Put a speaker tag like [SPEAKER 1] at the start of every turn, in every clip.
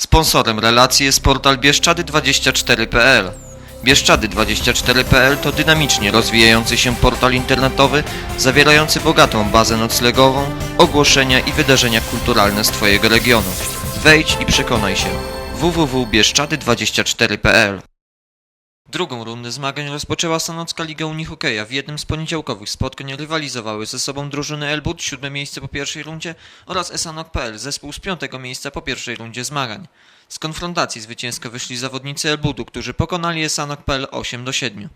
[SPEAKER 1] Sponsorem relacji jest portal Bieszczady24.pl. Bieszczady24.pl to dynamicznie rozwijający się portal internetowy zawierający bogatą bazę noclegową, ogłoszenia i wydarzenia kulturalne z Twojego regionu. Wejdź i przekonaj się. www.bieszczady24.pl Drugą rundę zmagań rozpoczęła Sanocka Liga Unihokeja. W jednym z poniedziałkowych spotkań rywalizowały ze sobą drużyny Elbut, siódme miejsce po pierwszej rundzie oraz Esanok.pl, zespół z piątego miejsca po pierwszej rundzie zmagań. Z konfrontacji zwycięsko wyszli zawodnicy Elbudu, którzy pokonali Esanok.pl 8 do 7.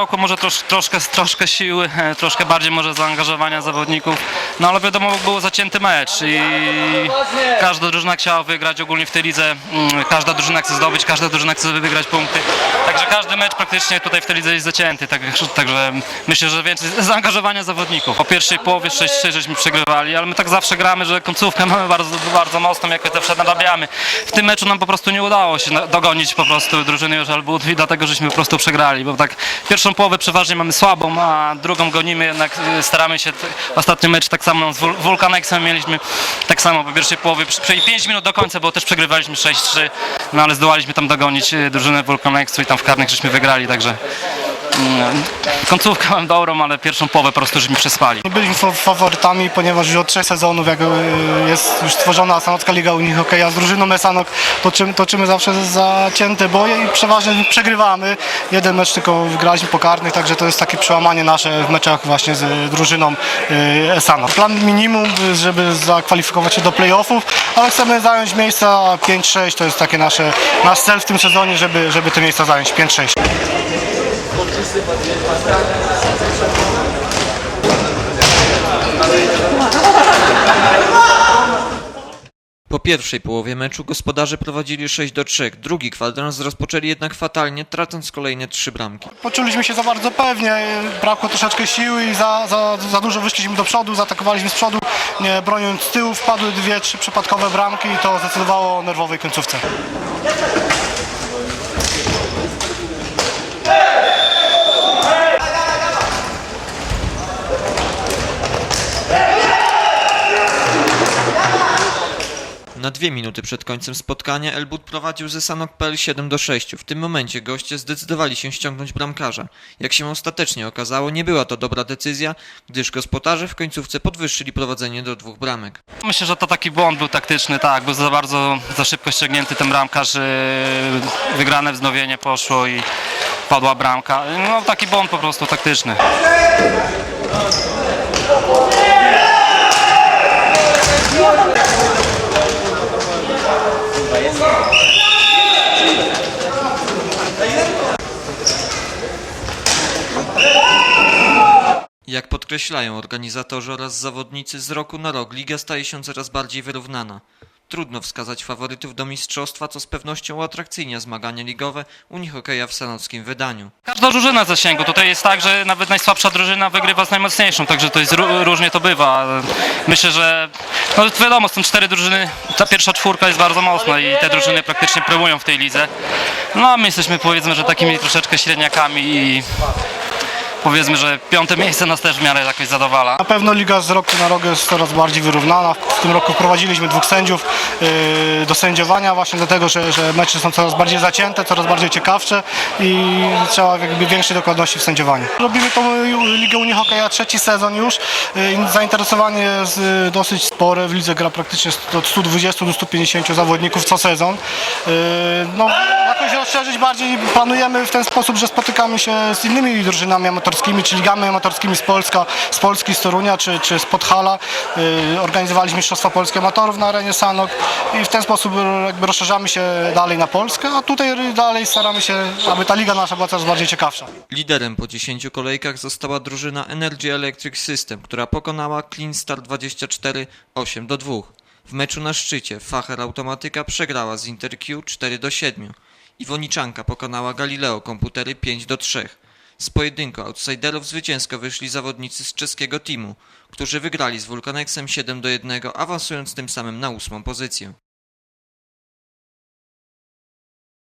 [SPEAKER 2] Zabrakło może trosz, troszkę, troszkę siły, e, troszkę bardziej może zaangażowania zawodników, no ale wiadomo był zacięty mecz i każda drużyna chciała wygrać ogólnie w tej lidze, mm, każda drużyna chce zdobyć, każda drużyna chce wygrać punkty, także każdy mecz praktycznie tutaj w tej lidze jest zacięty, tak, także myślę, że więcej zaangażowania zawodników. Po pierwszej połowie 6-3 żeśmy przegrywali, ale my tak zawsze gramy, że końcówkę mamy bardzo, bardzo mocną, jako zawsze narabiamy. W tym meczu nam po prostu nie udało się dogonić po prostu drużyny już Albut i dlatego żeśmy po prostu przegrali, bo tak pierwszą połowę przeważnie mamy słabą, a drugą gonimy, jednak y, staramy się, ostatni mecz tak samo z Wul- Wulkaneksem mieliśmy tak samo po pierwszej połowie, przy 5 minut do końca, bo też przegrywaliśmy 6-3, no ale zdołaliśmy tam dogonić y, drużynę Wulkaneksu i tam w karnych żeśmy wygrali, także końcówkę mam dobrą, ale pierwszą połowę po prostu żeśmy przespali.
[SPEAKER 3] Nie byliśmy fa- faworytami, ponieważ już od trzech sezonów jak y, jest już stworzona Sanocka Liga Unii Hokeja z drużyną Esanok toczymy, toczymy zawsze zacięte boje i przeważnie przegrywamy. Jeden mecz tylko wygraliśmy po karnych, także to jest takie przełamanie nasze w meczach właśnie z drużyną y, Esanok. Plan minimum, y, żeby zakwalifikować się do playoffów, ale chcemy zająć miejsca 5-6, to jest takie nasze, nasz cel w tym sezonie, żeby, żeby te miejsca zająć 5-6.
[SPEAKER 1] Po pierwszej połowie meczu gospodarze prowadzili 6 do 3. Drugi kwadrans rozpoczęli jednak fatalnie, tracąc kolejne trzy bramki.
[SPEAKER 3] Poczuliśmy się za bardzo pewnie, brakło troszeczkę siły i za, za, za dużo wyszliśmy do przodu, zaatakowaliśmy z przodu, nie broniąc z tyłu, wpadły dwie, trzy przypadkowe bramki i to zdecydowało o nerwowej końcówce.
[SPEAKER 1] Na dwie minuty przed końcem spotkania Elbut prowadził ze Sanok.pl 7 do 6. W tym momencie goście zdecydowali się ściągnąć bramkarza. Jak się ostatecznie okazało, nie była to dobra decyzja, gdyż gospodarze w końcówce podwyższyli prowadzenie do dwóch bramek.
[SPEAKER 2] Myślę, że to taki błąd był taktyczny, tak, był za bardzo, za szybko ściągnięty ten bramkarz, yy, wygrane wznowienie poszło i padła bramka. No taki błąd po prostu taktyczny.
[SPEAKER 1] Jak podkreślają organizatorzy oraz zawodnicy, z roku na rok liga staje się coraz bardziej wyrównana. Trudno wskazać faworytów do mistrzostwa, co z pewnością uatrakcyjnia zmagania ligowe Unihokeja w sanockim wydaniu.
[SPEAKER 2] Każda drużyna zasięgu. Tutaj jest tak, że nawet najsłabsza drużyna wygrywa z najmocniejszą, także to jest ró- różnie to bywa. Myślę, że no wiadomo, są cztery drużyny, ta pierwsza czwórka jest bardzo mocna i te drużyny praktycznie promują w tej lidze. No a my jesteśmy powiedzmy, że takimi troszeczkę średniakami i powiedzmy, że piąte miejsce nas też w miarę jakoś zadowala.
[SPEAKER 3] Na pewno liga z roku na rok jest coraz bardziej wyrównana. W tym roku wprowadziliśmy dwóch sędziów yy, do sędziowania właśnie dlatego, że, że mecze są coraz bardziej zacięte, coraz bardziej ciekawsze i trzeba jakby większej dokładności w sędziowaniu. Robimy tą Ligę Unii Hokeja trzeci sezon już. Yy, Zainteresowanie jest y, dosyć spore. W lidze gra praktycznie od 120 do 150 zawodników co sezon. Yy, No, jakoś rozszerzyć bardziej planujemy w ten sposób, że spotykamy się z innymi drużynami amatorskimi, czy ligami amatorskimi z Polska, z Polski, z Torunia, czy, czy z Podhala. Yy, Organizowaliśmy Mistrzostwa Polskie Amatorów na arenie Sanok i w ten sposób jakby rozszerzamy się dalej na Polskę, a tutaj dalej staramy się, aby ta liga nasza była coraz bardziej ciekawsza.
[SPEAKER 1] Liderem po 10 kolejkach została drużyna Energy Electric System, która pokonała Clean Star 24 8 do 2. W meczu na szczycie Facher Automatyka przegrała z InterQ 4 do 7. Iwoniczanka pokonała Galileo Komputery 5 do 3. Z pojedynku outsiderów zwycięsko wyszli zawodnicy z czeskiego teamu, którzy wygrali z Vulcaneksem 7 do 1, awansując tym samym na ósmą pozycję.